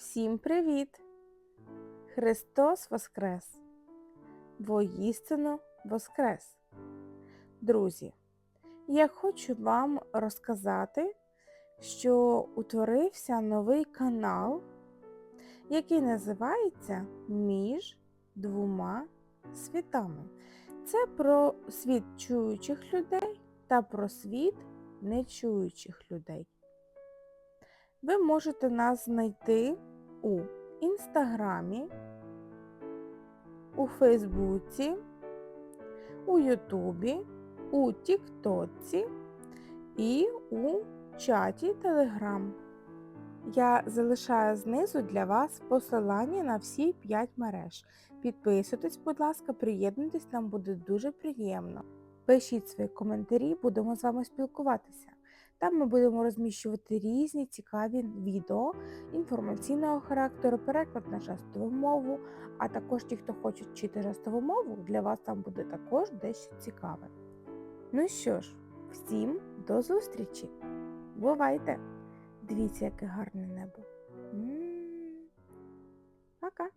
Всім привіт! Христос Воскрес! Воістину Воскрес! Друзі, я хочу вам розказати, що утворився новий канал, який називається Між двома світами. Це про світ чуючих людей та про світ нечуючих людей. Ви можете нас знайти у Інстаграмі, у Фейсбуці, у Ютубі, у Тіктоці і у чаті Телеграм. Я залишаю знизу для вас посилання на всі 5 мереж. Підписуйтесь, будь ласка, приєднуйтесь, нам буде дуже приємно. Пишіть свої коментарі, будемо з вами спілкуватися. Там ми будемо розміщувати різні цікаві відео інформаційного характеру, переклад на жестову мову, а також ті, хто хочуть вчити жестову мову, для вас там буде також дещо цікаве. Ну що ж, всім до зустрічі! Бувайте! Дивіться, яке гарне небо. М. Пока!